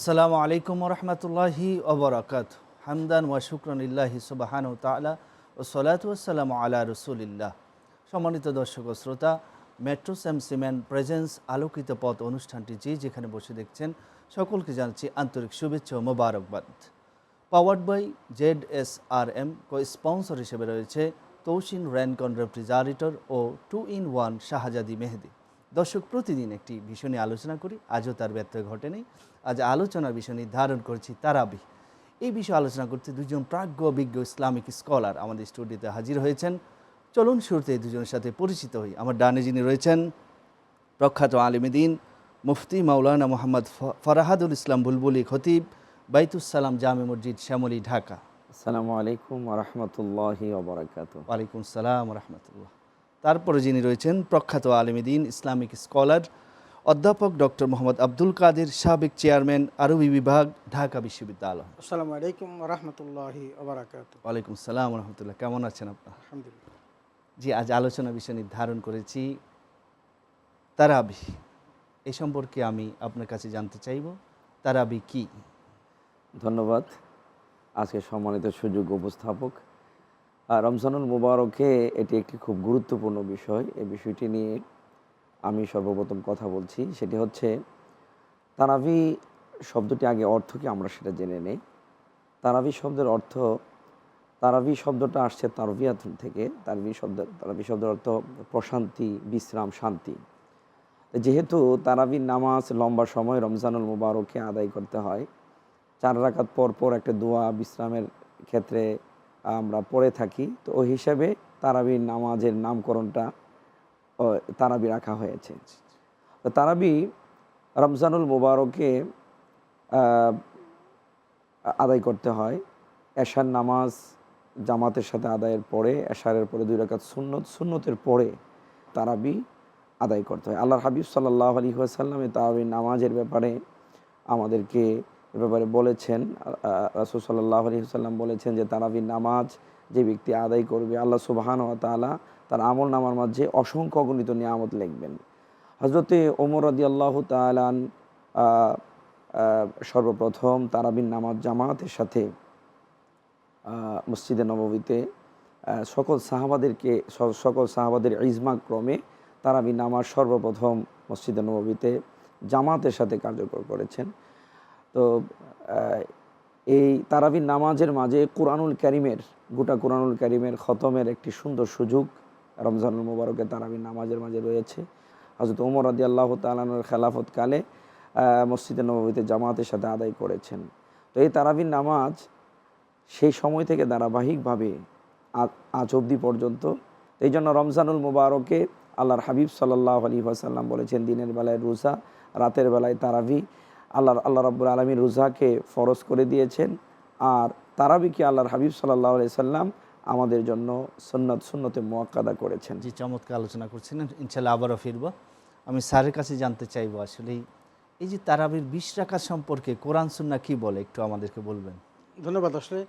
আসসালামু আলাইকুম রহমতুল্লাহি ওবরাকাত হামদান ওয়া শুক্রনিল্লাহি সুবাহান তালা ও সলাত ওয়াসালাম আলা রসুলিল্লাহ। সম্মানিত দর্শক ও শ্রোতা, মেট্রো স্যাম সিমেন্ট প্রেজেন্স আলোকিত পথ অনুষ্ঠানটি যে যেখানে বসে দেখছেন, সকলকে জানাচ্ছি আন্তরিক শুভেচ্ছা ও মোবারকবাদ। Powered by Z S R M co sponsor হিসেবে রয়েছে তৌসিন Rancon refrigerator O two in one Shahzadi Mehedi. দর্শক প্রতিদিন একটি বিষয় নিয়ে আলোচনা করি। আজও তার ব্যত্যয় ঘটেনি আজ আলোচনার বিষয় নির্ধারণ করছি তারাবি। এই বিষয়ে আলোচনা করতে দুজন প্রাজ্ঞ অভিজ্ঞ ইসলামিক স্কলার আমাদের স্টুডিওতে হাজির হয়েছেন। চলুন শুরুতে এই দুজনের সাথে পরিচিত হই। আমার ডানে যিনি রয়েছেন প্রখ্যাত আলিমদিন মুফতি মাওলানা মোহাম্মদ ফরাহাদুল ইসলাম বুলবুলি খতিব বাইতুসালাম জামে মসজিদ শ্যামলী ঢাকা। আসসালামু আলাইকুম রহমতুল্লাহি ওবরাকাত ওয়ালাইকুম সালাম রহমতুল্লাহ। তারপরে যিনি রয়েছেন প্রখ্যাত আলিমদিন ইসলামিক স্কলার অধ্যাপক ডক্টর মোহাম্মদ আব্দুল কাদের সাবেক চেয়ারম্যান আরবি বিভাগ ঢাকা বিশ্ববিদ্যালয়। আসসালামু আলাইকুম রহমতুল্লাহি ওয়ালাইকুম সালাম রহমতুল্লাহ। কেমন আছেন আপনার? আলহামদুলিল্লাহ। জি আজ আলোচনা বিষয় নির্ধারণ করেছি তারাবি। এ সম্পর্কে আমি আপনার কাছে জানতে চাইব তারাবি কি? ধন্যবাদ। আজকে সম্মানিত সুযোগ উপস্থাপক রমজানুল মুবারকে এটি একটি খুব গুরুত্বপূর্ণ বিষয়। এই বিষয়টি নিয়ে আমি সর্বপ্রথম কথা বলছি। সেটি হচ্ছে তারাবি শব্দটি আগে অর্থ কি আমরা সেটা জেনে নেই। তারাবি শব্দের অর্থ তারাবি শব্দটা আসছে তারবিয়াত থেকে। তারবি শব্দ, তারাবি শব্দের অর্থ প্রশান্তি, বিশ্রাম, শান্তি। যেহেতু তারাবির নামাজ লম্বা সময় রমজানুল মুবারককে আদায় করতে হয়, চার রাকাত পর পর একটা দোয়া, বিশ্রামের ক্ষেত্রে আমরা পড়ে থাকি। তো ওই হিসাবে তারাবির নামাজের নামকরণটা তারাবি রাখা হয়েছে। তারাবি রমজানুল মুবারকে আদায় করতে হয়। এশার নামাজ জামাতের সাথে আদায়ের পরে, এশারের পরে দুই রাকাত সুন্নত, সুন্নতের পরে তারাবি আদায় করতে হয়। আল্লাহর হাবিব সাল্লাহ আলী সাল্লামে তারাবি নামাজের ব্যাপারে আমাদেরকে এ ব্যাপারে বলেছেন রাসুল সাল্লাহ আলী সাল্লাম বলেছেন যে তারাবি নামাজ যে ব্যক্তি আদায় করবে আল্লাহ সুবাহান ও তালা তার আমল নামার মাঝে অসংখ্য অগণিত নিয়ামত লিখবেন। হজরতে ওমর রদি আল্লাহ তালান সর্বপ্রথম তারাবিন নামাজ জামাতের সাথে মসজিদে নববীতে আহ, সকল সাহাবাদেরকে সকল সাহাবাদের ইজমা ক্রমে তারাবি নামাজ সর্বপ্রথম মসজিদে নববীতে জামাতের সাথে কার্যকর করেছেন। তো এই তারাবির নামাজের মাঝে কোরআনুল করিমের, গোটা কোরআনুল করিমের খতমের একটি সুন্দর সুযোগ রমজানুল মুবারকের তারাবির নামাজের মাঝে রয়েছে। হজরত ওমর আদি আল্লাহ তালানোর খেলাফতকালে মসজিদে নবীতে জামাতের সাথে আদায় করেছেন। তো এই তারাবির নামাজ সেই সময় থেকে ধারাবাহিকভাবে আজ অবধি পর্যন্ত। এই জন্য রমজানুল মুবারকে আল্লাহর হাবিব সাল্লাহ আলী আসাল্লাম বলেছেন, দিনের বেলায় রোজা, রাতের বেলায় তারাবি। আল্লাহ আল্লাহ রাব্বুল আলমী রোজাকে ফরজ করে দিয়েছেন। আর তারাবিকে আল্লাহর হাবিব সাল্লাহ আলি সাল্লাম আমাদের জন্য সুন্নত সুন্নতে মোয়াক্কাদা করেছেন। জি চমৎকার আলোচনা করছিলেন ইনশাল্লাহ আবারও ফিরব। আমি স্যারের কাছে জানতে চাইব আসলে এই যে তারাবির বিশ রাখা সম্পর্কে কোরআন সুন্না কি বলে? একটু আমাদেরকে বলবেন। ধন্যবাদ আসলে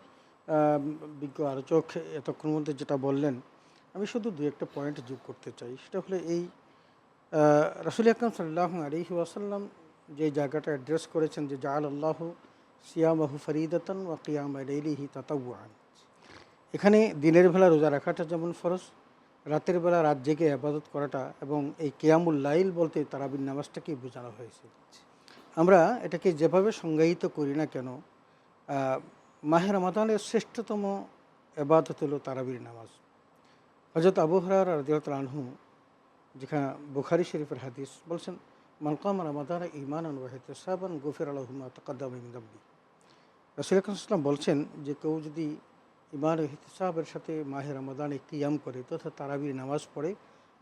বিজ্ঞ আলোচক এতক্ষণ মধ্যে যেটা বললেন আমি শুধু দু একটা পয়েন্ট যোগ করতে চাই। সেটা হলো এই রসুল আকরম সাল্লাহ আলহি ওয়াসাল্লাম যে জায়গাটা অ্যাড্রেস করেছেন যে জাল আল্লাহ সিয়ামাহু ফরিদতন ওয়া কিয়াম আলিহি তাতাউআন এখানে দিনের বেলা রোজা রাখাটা যেমন ফরজ, রাতের বেলা রাত জেগে আবাদত করাটা এবং এই কেয়ামুল লাইল বলতে তারাবির নামাজটাকেই বোঝানো হয়েছে। আমরা এটাকে যেভাবে সংজ্ঞায়িত করি না কেন মাহের মাহে রমাদানের শ্রেষ্ঠতম এবাদত হলো তারাবির নামাজ। হজরত আবু হরার রাদিয়াত আনহু যেখানে বুখারি শরীফের হাদিস বলছেন মানকাম রমাদান ইমান সাবান গুফির আলহুমা তকদ্দাম রসুল আকরম বলছেন যে কেউ যদি ইমান ও হিসাবের সাথে মাহে রমাদানে কিয়াম করে তথা তারাবির নামাজ পড়ে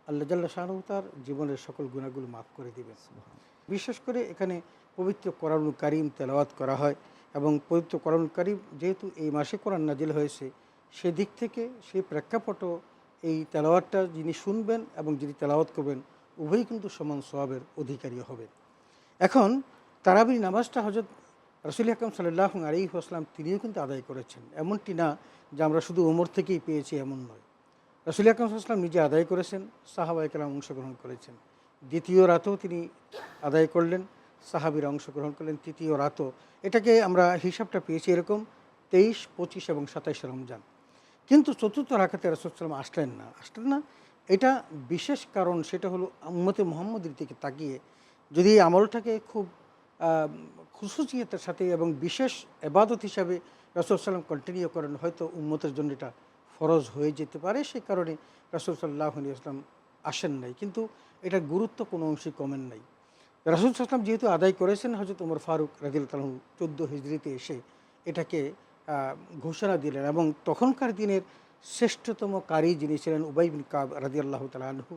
আল্লাহ জাল্লা শাহরু তার জীবনের সকল গুণাগুলো মাফ করে দিবেন। বিশেষ করে এখানে পবিত্র কোরআনুল কারিম তেলাওয়াত করা হয় এবং পবিত্র কোরআনুল কারিম যেহেতু এই মাসে কোরআন নাজিল হয়েছে সেদিক থেকে সেই প্রেক্ষাপটও এই তেলাওয়াতটা যিনি শুনবেন এবং যিনি তেলাওয়াত করবেন উভয়ই কিন্তু সমান সবাবের অধিকারী হবে। এখন তারাবির নামাজটা হজরত রসুল আকরম সাল্লাহ আলী আসলাম তিনিও কিন্তু আদায় করেছেন। এমনটি না যে আমরা শুধু ওমর থেকেই পেয়েছি এমন নয়। রসুল হাকাম সাল্লাম নিজে আদায় করেছেন সাহাবা একরাম অংশগ্রহণ করেছেন। দ্বিতীয় রাতেও তিনি আদায় করলেন, সাহাবিরা অংশগ্রহণ করলেন, তৃতীয় রাতও। এটাকে আমরা হিসাবটা পেয়েছি এরকম তেইশ, পঁচিশ এবং সাতাইশ রমজান। কিন্তু চতুর্থ রাখাতে রসুলাম আসলেন না। আসলেন না এটা বিশেষ কারণ সেটা হলো উম্মতে মোহাম্মদের দিকে তাকিয়ে যদি এই আমলটাকে খুব খুশুচিয়তের সাথে এবং বিশেষ এবাদত হিসাবে রসুল সাল্লাম কন্টিনিউ করেন, হয়তো উম্মতের জন্য এটা ফরজ হয়ে যেতে পারে। সেই কারণে রসুল সাল্লাহ আসলাম আসেন নাই। কিন্তু এটার গুরুত্ব কোনো অংশে কমেন নাই। রাসুল সাল্লাম যেহেতু আদায় করেছেন হজরত উমর ফারুক রাজিল তালু চোদ্দ হিজড়িতে এসে এটাকে ঘোষণা দিলেন এবং তখনকার দিনের শ্রেষ্ঠতম কারি যিনি ছিলেন উবাই বিন কাব রাজি আল্লাহ তালহু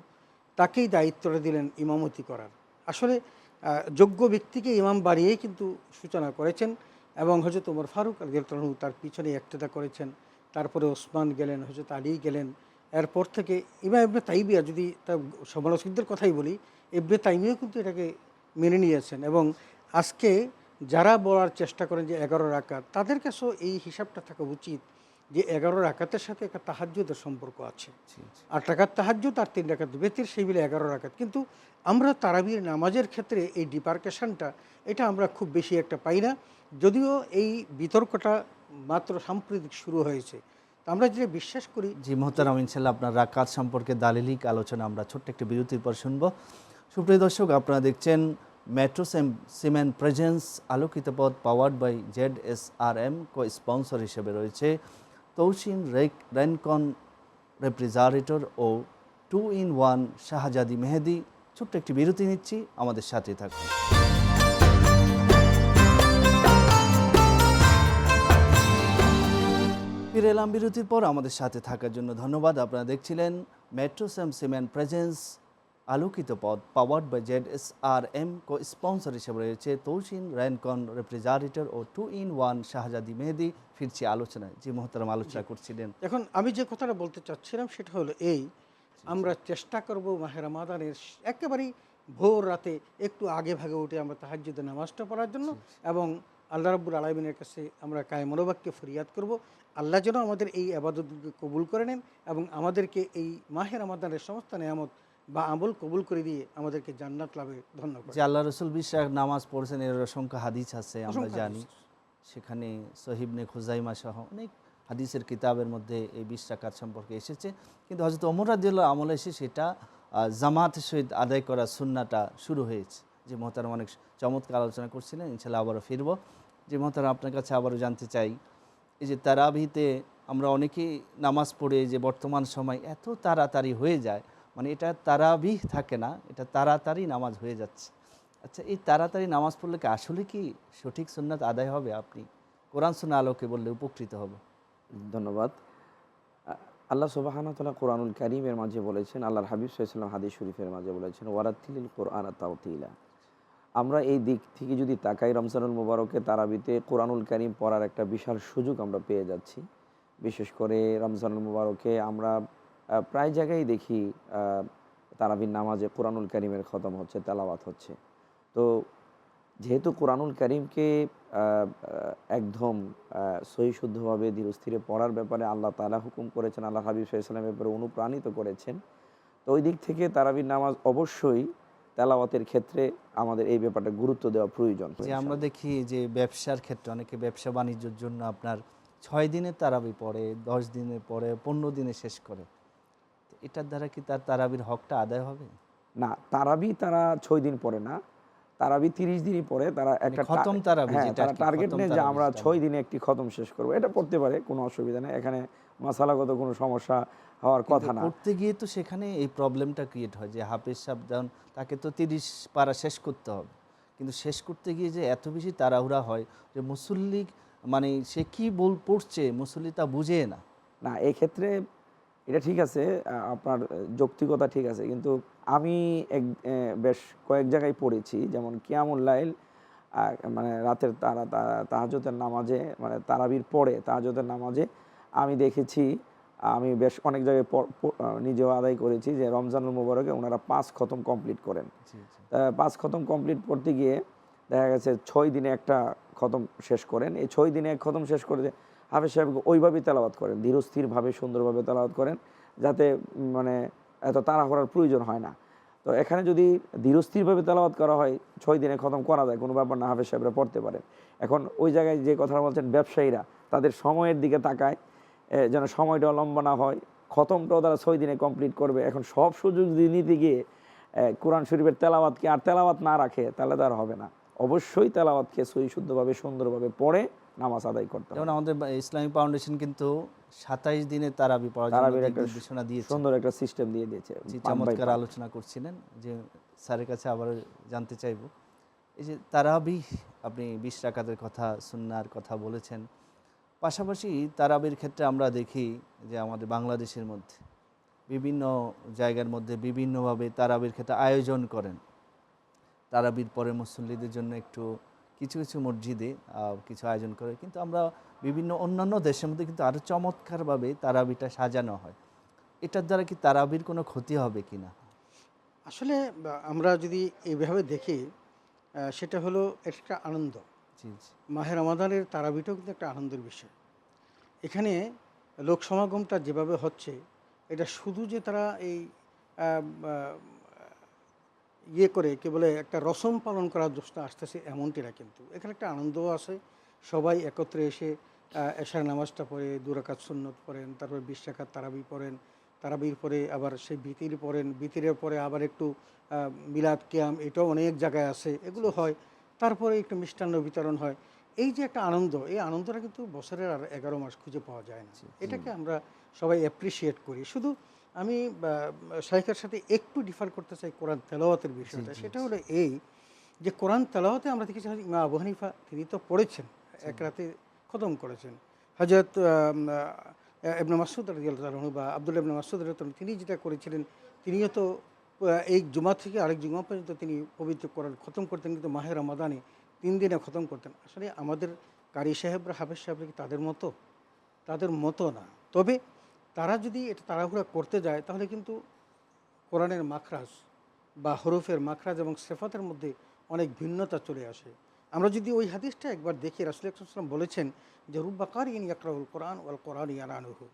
তাকেই দায়িত্বটা দিলেন ইমামতি করার। আসলে যোগ্য ব্যক্তিকে ইমাম বাড়িয়েই কিন্তু সূচনা করেছেন এবং হজরত উমর ফারুক তালহু তার পিছনে একটেদা করেছেন। তারপরে ওসমান গেলেন হজরত আলী গেলেন। এরপর থেকে ইমা ইবনে তাইবিয়া যদি তার সমালোচকদের কথাই বলি, ইবনে তাইমিয়াও কিন্তু এটাকে মেনে নিয়েছেন এবং আজকে যারা বলার চেষ্টা করেন যে এগারো রাকাত, তাদের কাছেও এই হিসাবটা থাকা উচিত যে এগারো রাকাতের সাথে একটা তাহাজ্যদের সম্পর্ক আছে। জি, জি। আট রাকাত তাহাজ্জুদ আর তিন রাকাত বেতির সেই মিলে এগারো রাকাত। কিন্তু আমরা তারাবির নামাজের ক্ষেত্রে এই ডিপার্কেশনটা এটা আমরা খুব বেশি একটা পাই না। যদিও এই বিতর্কটা মাত্র সাম্প্রতিক শুরু হয়েছে। আমরা যেটা বিশ্বাস করি জি মোহতারাম ইনশাল্লাহ আপনার রাকাত সম্পর্কে দালিলিক আলোচনা আমরা ছোট্ট একটি বিরতির পর শুনব। সুপ্রিয় দর্শক আপনারা দেখছেন মেট্রো সিমেন্ট প্রেজেন্স আলোকিত পথ powered by Z S R M co sponsor হিসেবে রয়েছে তৌসিন Rancon refrigerator O two in one Shahzadi Mehedi ছোট্ট একটি বিরতি নিচ্ছি, আমাদের সাথে থাকুন। ফিরে এলাম বিরতির পর, আমাদের সাথে থাকার জন্য ধন্যবাদ। আপনারা দেখছিলেন মেট্রো স্যাম সিমেন্ট প্রেজেন্স আলোকিত পথ powered by Z S R M co sponsor হিসেবে রয়েছে তৌসিন Rancon refrigerator O two in one Shahzadi Mehedi. ফিরছি আলোচনায়। যে মহতারাম আলোচনা করছিলেন। এখন আমি যে কথাটা বলতে চাচ্ছিলাম সেটা হলো এই আমরা চেষ্টা করব মাহের মাদানের একেবারেই ভোর রাতে একটু আগে ভাগে উঠে আমরা তাহাজ্জুদের নামাজটা পড়ার জন্য এবং আল্লাহ রাব্বুল আলমিনের কাছে আমরা কায় মনোবাক্যে ফরিয়াদ করব। আল্লাহ যেন আমাদের এই আবাদতকে কবুল করে নেন এবং আমাদেরকে এই মাহের আমাদানের সমস্ত নিয়ামত বা আমল কবুল করে দিয়ে আমাদেরকে জান্নাত লাভে ধন্য করে। যে আল্লাহ রসুল বিশ্বাস নামাজ পড়ছেন এর অসংখ্য হাদিস আছে আমরা জানি। সেখানে সহিবনে খুজাইমা সহ অনেক হাদিসের কিতাবের মধ্যে এই বিশ সম্পর্কে এসেছে। কিন্তু হয়তো অমর রাদিউল্লাহ আমল এসে সেটা জামাতের সহিত আদায় করা সুন্নাটা শুরু হয়েছে। যে মহতারাম অনেক চমৎকার আলোচনা করছিলেন ইনশাল্লাহ আবারও ফিরব। যে মহতারাম আপনার কাছে আবারও জানতে চাই এই যে তারাবিতে আমরা অনেকেই নামাজ পড়ে যে বর্তমান সময় এত তাড়াতাড়ি হয়ে যায় মানে এটা তারাবিহ থাকে না, এটা তাড়াতাড়ি নামাজ হয়ে যাচ্ছে। আচ্ছা এই তাড়াতাড়ি নামাজ পড়লে কি আসলে কি সঠিক সুন্নাত আদায় হবে আপনি? কোরআন সুন্না আলোকে বললে উপকৃত হব। ধন্যবাদ। আল্লাহ সুবাহানতলা কোরআনুল কারিমের মাঝে বলেছেন, আল্লাহর হাবিব সাল্লাম হাদিস শরীফের মাঝে বলেছেন ওয়ারাতিল কোরআন তাওতিলা। আমরা এই দিক থেকে যদি তাকাই, রমজানুল মুবারকে তারাবিতে কোরআনুল কারিম পড়ার একটা বিশাল সুযোগ আমরা পেয়ে যাচ্ছি। বিশেষ করে রমজানুল মুবারকে আমরা প্রায় জায়গায় দেখি তারাবির নামাজে কোরআনুল কারিমের খতম হচ্ছে তেলাওয়াত হচ্ছে। তো যেহেতু কোরআনুল করিমকে একদম আহ, সহি শুদ্ধভাবে ধীরস্থিরে পড়ার ব্যাপারে আল্লাহ তালা হুকুম করেছেন আল্লাহ হাবিব সাল্লামের ব্যাপারে অনুপ্রাণিত করেছেন তো ওই দিক থেকে তারাবির নামাজ অবশ্যই তেলাওয়াতের ক্ষেত্রে আমাদের এই ব্যাপারটা গুরুত্ব দেওয়া প্রয়োজন যে আমরা দেখি যে ব্যবসার ক্ষেত্রে অনেকে ব্যবসা বাণিজ্যের জন্য আপনার ছয় দিনে তারাবি পড়ে দশ দিনে পড়ে পনেরো দিনে শেষ করে। এটার দ্বারা কি তার তারাবির হকটা আদায় হবে? না তারাবি তারা ছয় দিন পরে না। তারাবি তিরিশ দিনই পরে তারা একটা মানে খতম তারাবি হ্যাঁ, তারা টার্গেট নেয় যে আমরা ছয় দিনে একটি খতম শেষ করব। এটা পড়তে পারে কোনো অসুবিধা নেই। এখানে মশালাগত কোনো সমস্যা হওয়ার কথা না। করতে গিয়ে তো সেখানে এই প্রবলেমটা ক্রিয়েট হয় যে হাফেজ সাবধান তাকে তো তিরিশ পারা শেষ করতে হবে। কিন্তু শেষ করতে গিয়ে যে এত বেশি তাড়াহুড়া হয় যে মুসল্লি মানে সে কি বল পড়ছে মুসল্লি তা বুঝে না। না এই ক্ষেত্রে এটা ঠিক আছে আপনার যৌক্তিকতা ঠিক আছে কিন্তু আমি এক বেশ কয়েক জায়গায় পড়েছি যেমন কিয়ামুল লাইল মানে রাতের তারা তাহাজতের নামাজে মানে তারাবির পরে তাহাজতের নামাজে আমি দেখেছি আমি বেশ অনেক জায়গায় নিজেও আদায় করেছি যে রমজানুল মুবারকে ওনারা পাঁচ খতম কমপ্লিট করেন। পাঁচ খতম কমপ্লিট করতে গিয়ে দেখা গেছে ছয় দিনে একটা খতম শেষ করেন এই ছয় দিনে এক খতম শেষ করে হাফেজ সাহেব ওইভাবেই তেলাওয়াত করেন, ধীরস্থিরভাবে, সুন্দরভাবে তেলাওয়াত করেন, যাতে মানে এত তাড়াহুড়ার প্রয়োজন হয় না। তো এখানে যদি ধীরস্থিরভাবে তেলাওয়াত করা হয়, ছয় দিনে খতম করা যায়, কোনো ব্যাপার না, হাফেজ সাহেবরা পড়তে পারেন। এখন ওই জায়গায় যে কথাটা বলছেন ব্যবসায়ীরা, তাদের সময়ের দিকে তাকায় যেন সময়টা লম্বা হয়। খতমটাও তারা ছয় দিনে কমপ্লিট করবে। এখন সব সুযোগ যদি নিতে গিয়ে কোরআন শরীফের তেলাওয়াতকে আর তেলাওয়াত না রাখে, তাহলে তার হবে না। অবশ্যই তেলাওয়াতকে সই শুদ্ধভাবে সুন্দরভাবে পড়ে নামাজ আদায় করতে যেমন আমাদের ইসলামিক ফাউন্ডেশন কিন্তু সাতাইশ দিনে তারাবি পড়ার জন্য দিয়েছে। সুন্দর একটা সিস্টেম দিয়ে দিয়েছে চমৎকার আলোচনা করছিলেন যে স্যারের কাছে আবার জানতে চাইব। এই যে তারাবি আপনি বিশ রাকাতের কথা সুন্নার কথা বলেছেন। পাশাপাশি তারাবির ক্ষেত্রে আমরা দেখি যে আমাদের বাংলাদেশের মধ্যে বিভিন্ন জায়গার মধ্যে বিভিন্নভাবে তারাবির ক্ষেত্রে আয়োজন করেন। তারাবির পরে মুসল্লিদের জন্য একটু কিছু কিছু মসজিদে কিছু আয়োজন করে। কিন্তু আমরা বিভিন্ন অন্যান্য দেশের মধ্যে কিন্তু আরও চমৎকারভাবে তারাবিটা সাজানো হয়। এটার দ্বারা কি তারাবির কোনো ক্ষতি হবে কি না? আসলে আমরা যদি এইভাবে দেখি সেটা হলো একটা আনন্দ। মাহের রমাদানের তারাবিটাও কিন্তু একটা আনন্দের বিষয়। এখানে লোক সমাগমটা যেভাবে হচ্ছে এটা শুধু যে তারা এই ইয়ে করে কি বলে একটা রসম পালন করার জন্য আসতেছে এমনটি না কিন্তু। এখানে একটা আনন্দও আছে। সবাই একত্রে এসে এশার নামাজটা পড়ে দুরাকাত সুন্নত পড়েন তারপর বিশ টাকার তারাবি পড়েন তারাবির পরে আবার সেই বিতির পড়েন বিতিরের পরে আবার একটু মিলাদ কিয়াম এটাও অনেক জায়গায় আছে এগুলো হয়। তারপরে একটু মিষ্টান্ন বিতরণ হয়। এই যে একটা আনন্দ এই আনন্দটা কিন্তু বছরের আর এগারো মাস খুঁজে পাওয়া যায় না। এটাকে আমরা সবাই অ্যাপ্রিসিয়েট করি। শুধু আমি শাইখের সাথে একটু ডিফার করতে চাই কোরআন তেলাওয়াতের বিষয়টা। সেটা হলো এই যে কোরআন তেলাওয়াতে আমরা দেখেছি ইমা আবু হানিফা তিনি তো পড়েছেন এক রাতে খতম করেছেন। হজরত এবনে মাসুদ রাহু বা আব্দুল এবনে মাসুদ তিনি যেটা করেছিলেন তিনিও তো এই জুমা থেকে আরেক জুমা পর্যন্ত তিনি পবিত্র কোরআন খতম করতেন কিন্তু মাহের রমাদানে তিন দিনে খতম করতেন। আসলে আমাদের কারি সাহেবরা হাফেজ সাহেবরা কি তাদের মতো? তাদের মতো না। তবে তারা যদি এটা তাড়াহুড়া করতে যায়, তাহলে কিন্তু কোরআনের মাখরাজ বা হরফের মাখরাজ এবং সেফাতের মধ্যে অনেক ভিন্নতা চলে আসে। আমরা যদি ওই হাদিসটা একবার দেখি, রাসুল ইসলাম বলেছেন যে রুব্বাকার ইন ইয়াকরাউল কোরআন ওয়াল কোরআন ইয়ানানুহু।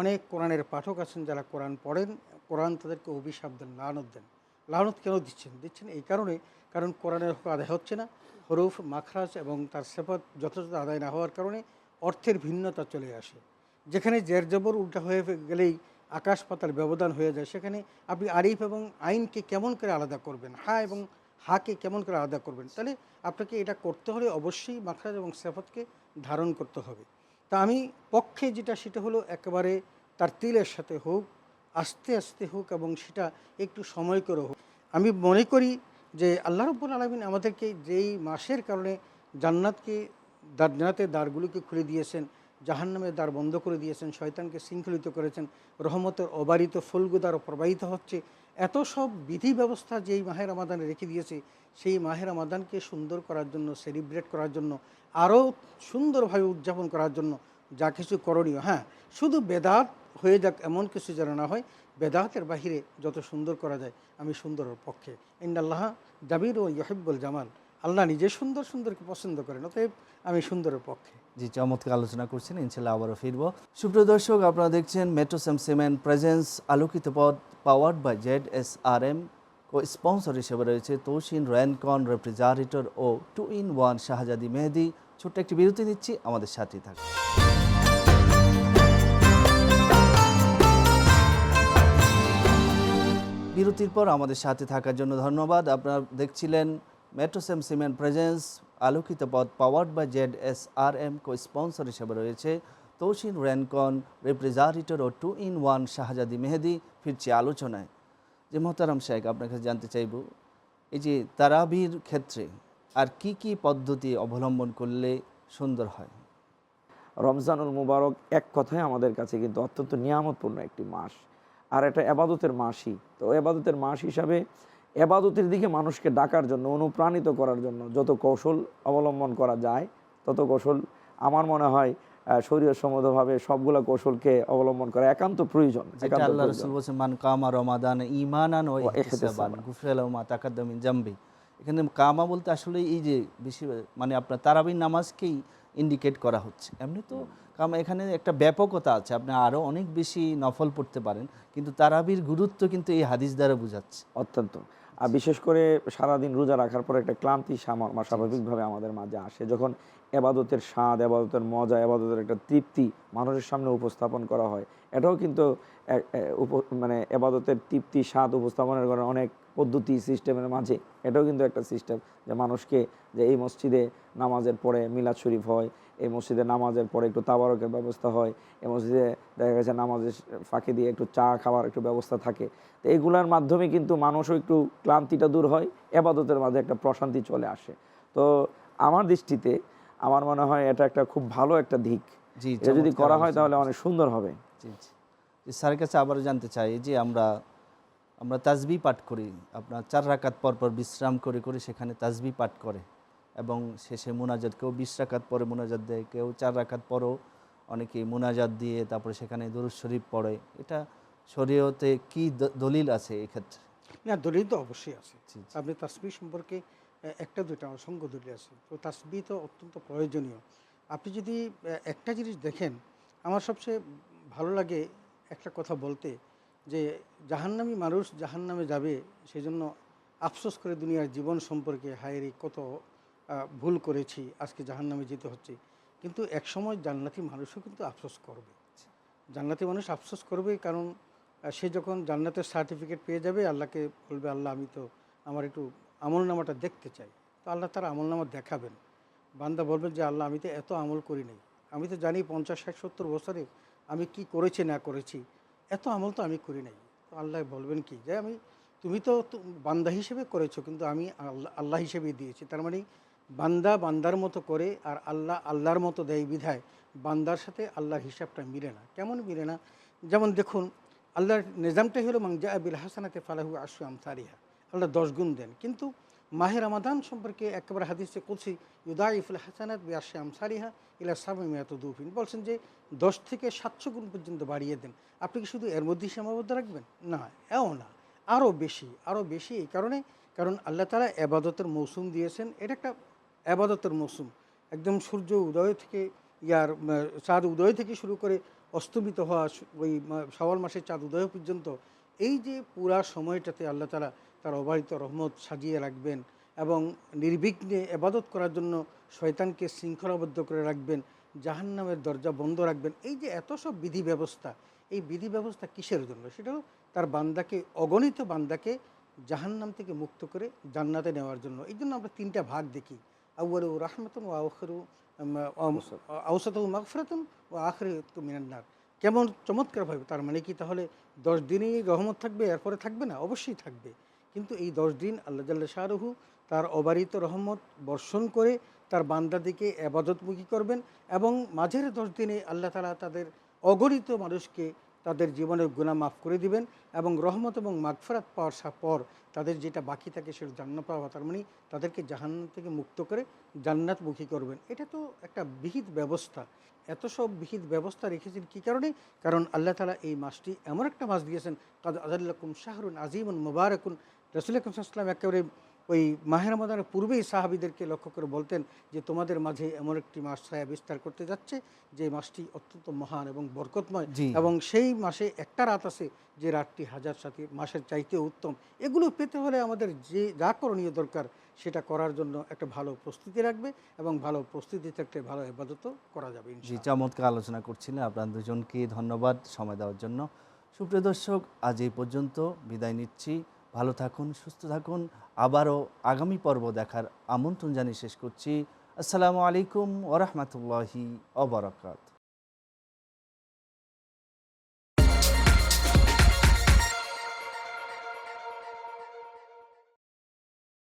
অনেক কোরআনের পাঠক আছেন যারা কোরআন পড়েন, কোরআন তাদেরকে অভিশাপ দেন, লানত দেন। লানত কেন দিচ্ছেন? দিচ্ছেন এই কারণে, কারণ কোরআনের আদায় হচ্ছে না। হরফ, মাখরাজ এবং তার সেফত যথাযথ আদায় না হওয়ার কারণে অর্থের ভিন্নতা চলে আসে। যেখানে জের জবর উল্টা হয়ে গেলেই আকাশ পাতার ব্যবধান হয়ে যায়, সেখানে আপনি আরিফ এবং আইনকে কেমন করে আলাদা করবেন, হা এবং হাকে কেমন করে আলাদা করবেন, তাহলে আপনাকে এটা করতে হলে অবশ্যই মাখরাজ এবং সেফতকে ধারণ করতে হবে। তা আমি পক্ষে যেটা, সেটা হলো একেবারে তার তিলের সাথে হোক, আস্তে আস্তে হোক এবং সেটা একটু সময় করে হোক। আমি মনে করি যে আল্লাহ রব্বুল আলমিন আমাদেরকে যেই মাসের কারণে জান্নাতকে, জান্নাতের দ্বারগুলোকে খুলে দিয়েছেন জাহান্নামের দ্বার বন্ধ করে দিয়েছেন, শয়তানকে শৃঙ্খলিত করেছেন, রহমতের অবারিত ফুলগুদারও প্রবাহিত হচ্ছে। এত সব বিধি ব্যবস্থা যেই মাহের আমাদানে রেখে দিয়েছে, সেই মাহের আমাদানকে সুন্দর করার জন্য, সেলিব্রেট করার জন্য, আরও সুন্দরভাবে উদযাপন করার জন্য যা কিছু করণীয়। হ্যাঁ শুধু বেদাত হয়ে যাক এমন কিছু যেন না হয়, বেদাতের বাহিরে যত সুন্দর করা যায়, আমি সুন্দরের পক্ষে। ইন্দাল্লাহ জাবির ও ইহিব্বুল জামাল। আল্লাহ নিজে সুন্দর, সুন্দরকে পছন্দ করেন, অতএব আমি সুন্দরের পক্ষে। জি, চমৎকার আলোচনা করছেন ইনশাল্লাহ আবারও ফিরবো। সুপ্রিয় দর্শক, আপনারা দেখছেন মেট্রো সেম সিমেন্ট প্রেজেন্স আলোকিত পথ powered by Z S R M O sponsor হিসেবে রয়েছে তৌসিন Rancon refrigerator O two in one Shahzadi Mehedi ছোট্ট একটি বিরতি নিচ্ছি, আমাদের সাথেই থাকুন। বিরতির পর আমাদের সাথে থাকার জন্য ধন্যবাদ। আপনারা দেখছিলেন মেট্রোসেম সিমেন্ট প্রেজেন্স আলোকিত পথ powered by Z S R M co sponsor হিসেবে রয়েছে। তৌসিন Rancon refrigerator O two in one Shahzadi Mehedi ফিরছে আলোচনায়। যে মোহতারাম শেখ, আপনার কাছে জানতে চাইব, এই যে তারাবির ক্ষেত্রে আর কি কি পদ্ধতি অবলম্বন করলে সুন্দর হয়? রমজানুল মুবারক এক কথায় আমাদের কাছে কিন্তু অত্যন্ত নিয়ামতপূর্ণ একটি মাস। আর এটা এবাদতের মাসই। তো এবাদতের মাস হিসাবে এবাদতের দিকে মানুষকে ডাকার জন্য অনুপ্রাণিত করার জন্য যত কৌশল অবলম্বন করা যায় তত কৌশল আমার মনে হয় শরীর সম্মতভাবে সবগুলো কৌশলকে অবলম্বন করা একান্ত প্রয়োজন আল্লাহ রসুল বলছেন মান কামা রমাদান ইমানান ও ইহতিসাবান ইহতিসাবান। গুফরালাহু মা তাকাদ্দাম জামবি। এখানে কামা বলতে আসলে এই যে বেশি মানে আপনার তারাবির নামাজকেই ইন্ডিকেট করা হচ্ছে। এমনি তো কারণ এখানে একটা ব্যাপকতা আছে আপনি আরও অনেক বেশি নফল পড়তে পারেন কিন্তু তারাবির গুরুত্ব কিন্তু এই হাদিস দ্বারা বোঝাচ্ছে। অত্যন্ত। আর বিশেষ করে সারাদিন রোজা রাখার পর একটা ক্লান্তি স্বাভাবিকভাবে আমাদের মাঝে আসে। যখন এবাদতের স্বাদ, এবাদতের মজা, এবাদতের একটা তৃপ্তি মানুষের সামনে উপস্থাপন করা হয়, এটাও কিন্তু মানে এবাদতের তৃপ্তি, স্বাদ উপস্থাপনের করার অনেক পদ্ধতি সিস্টেমের মাঝে এটাও কিন্তু একটা সিস্টেম যে মানুষকে যে এই মসজিদে নামাজের পরে মিলাদ শরীফ হয় এই মসজিদে নামাজের পরে একটু তাবারকের ব্যবস্থা হয় এই মসজিদে দেখা গেছে নামাজের ফাঁকে দিয়ে একটু চা খাওয়ার একটু ব্যবস্থা থাকে। তো এইগুলোর মাধ্যমে কিন্তু মানুষও একটু ক্লান্তিটা দূর হয় এবাদতের মাঝে একটা প্রশান্তি চলে আসে। তো আমার দৃষ্টিতে আমার মনে হয় এটা একটা খুব ভালো একটা দিক। যদি করা হয় তাহলে অনেক সুন্দর হবে। স্যারের কাছে আবারও জানতে চাই যে আমরা আমরা তাজবি পাঠ করি। আপনার চার রাকাত পর পর বিশ্রাম করে করে সেখানে তাজবি পাঠ করে এবং শেষে মোনাজাত কেউ বিশ রাকাত পরে মোনাজাত দেয় কেউ চার রাকাত পরও অনেকে মোনাজাত দিয়ে তারপরে সেখানে দরুদ শরীফ পড়ে। এটা শরীয়তে কি দলিল আছে এক্ষেত্রে না দলিল তো অবশ্যই আছে। আপনি তাসবি সম্পর্কে একটা দুইটা অসংখ্য দলিল আছে। তো তাসবি তো অত্যন্ত প্রয়োজনীয়। আপনি যদি একটা জিনিস দেখেন আমার সবচেয়ে ভালো লাগে একটা কথা বলতে যে জাহান্নামী মানুষ জাহান্নামে যাবে সেই জন্য আফসোস করে দুনিয়ার জীবন সম্পর্কে হায়রে কত ভুল করেছি, আজকে জাহান্নামে যেতে হচ্ছে। কিন্তু একসময় জান্নাতি মানুষও কিন্তু আফসোস করবে। জান্নাতি মানুষ আফসোস করবে কারণ সে যখন জান্নাতের সার্টিফিকেট পেয়ে যাবে, আল্লাহকে বলবে, আল্লাহ, আমি তো আমার একটু আমল নামাটা দেখতে চাই। তো আল্লাহ তার আমল নামা দেখাবেন। বান্দা বলবেন যে, আল্লাহ, আমি তো এত আমল করি নাই। আমি তো জানি পঞ্চাশ, ষাট, সত্তর বছরে আমি কি করেছি, না করেছি। এত আমল তো আমি করি নাই। তো আল্লাহ বলবেন কি যে, আমি, তুমি তো বান্দা হিসেবে করেছ, কিন্তু আমি আল্লাহ আল্লাহ হিসেবেই দিয়েছি। তার মানে বান্দা বান্দার মতো করে আর আল্লাহ আল্লাহর মতো দেয় বিধায় বান্দার সাথে আল্লাহর হিসাবটা মিলে না। কেমন মিলে না? যেমন দেখুন, আল্লাহর নিজামটাই হলো মাংজা আবিল হাসানাতে ফালাহু আশু আমসারিহা আল্লাহ দশ গুণ দেন। কিন্তু মাহে রমাদান সম্পর্কে একেবারে হাদিসে কুলসি ইউদাইফুল হাসানাত বি আশি আমসারিহা ইলা দুফিন। বলছেন যে, দশ থেকে সাতশো গুণ পর্যন্ত বাড়িয়ে দেন। আপনি কি শুধু এর মধ্যেই সীমাবদ্ধ রাখবেন? না, এও না। আরও বেশি আরও বেশি এই কারণে, কারণ আল্লাহ তালা এবাদতের মৌসুম দিয়েছেন। এটা একটা এবাদতের মৌসুম। একদম সূর্য উদয় থেকে, ইয়ার, চাঁদ উদয় থেকে শুরু করে অস্তমিত হওয়া, ওই শাওয়াল মাসের চাঁদ উদয় পর্যন্ত এই যে পুরা সময়টাতে আল্লাহ তালা তার অবাহিত রহমত সাজিয়ে রাখবেন এবং নির্বিঘ্নে এবাদত করার জন্য শয়তানকে শৃঙ্খলাবদ্ধ করে রাখবেন জাহান্নামের দরজা বন্ধ রাখবেন এই যে এত সব বিধি ব্যবস্থা এই বিধি ব্যবস্থা কিসের জন্য? সেটা হলো তার বান্দাকে অগণিত বান্দাকে জাহান্নাম থেকে মুক্ত করে জান্নাতে নেওয়ার জন্য। এই জন্য আমরা তিনটা ভাগ দেখি। আউ্বালু রাহমাতুন ও আখরু আউসাত মাগফরাতুন। ও আখরে মিনান্নার কেমন চমৎকারভাবে তার মানে কি তাহলে দশ দিনই রহমত থাকবে, এরপরে থাকবে না? অবশ্যই থাকবে। কিন্তু এই দশ দিন আল্লাহ জাল্লা শাহরুহু তার অবারিত রহমত বর্ষণ করে তার বান্দাদিকে আবাদতমুখী করবেন এবং মাঝের দশ দিনে আল্লাহ তালা তাদের অগণিত মানুষকে তাদের জীবনের গুণা মাফ করে দিবেন এবং রহমত এবং মাগফরাত পাওয়ার পর তাদের যেটা বাকি থাকে সেটা জান্নাত পাওয়া তার মানে তাদেরকে জাহান্নাত থেকে মুক্ত করে জান্নাতমুখী করবেন। এটা তো একটা বিহিত ব্যবস্থা। এত সব বিহিত ব্যবস্থা রেখেছেন কী কারণে? কারণ আল্লাহ তালা এই মাসটি এমন একটা মাস দিয়েছেন, কাদ আজাল্লাকুম শাহরুন আজিমুন মুবারকুন। রসুল ইসলাম একেবারে ওই মাহের রমাদানের পূর্বেই সাহাবিদেরকে লক্ষ্য করে বলতেন যে তোমাদের মাঝে এমন একটি মাস ছায়া বিস্তার করতে যাচ্ছে যে মাসটি অত্যন্ত মহান এবং বরকতময়। এবং সেই মাসে একটা রাত আছে যে রাতটি হাজার সাথে মাসের চাইতে উত্তম এগুলো পেতে হলে আমাদের যে যা করণীয় দরকার সেটা করার জন্য একটা ভালো প্রস্তুতি রাখবে এবং ভালো প্রস্তুতি থাকতে ভালো হেফাজত করা যাবে জি। চমৎকার আলোচনা করছিলেন আপনার দুজনকে ধন্যবাদ সময় দেওয়ার জন্য সুপ্রিয় দর্শক আজ এই পর্যন্ত বিদায় নিচ্ছি ভালো থাকুন, সুস্থ থাকুন। আবারও আগামী পর্ব দেখার আমন্ত্রণ জানিয়ে শেষ করছি। আসসালামু আলাইকুম ওরহমতুল্লাহি অবরাকাত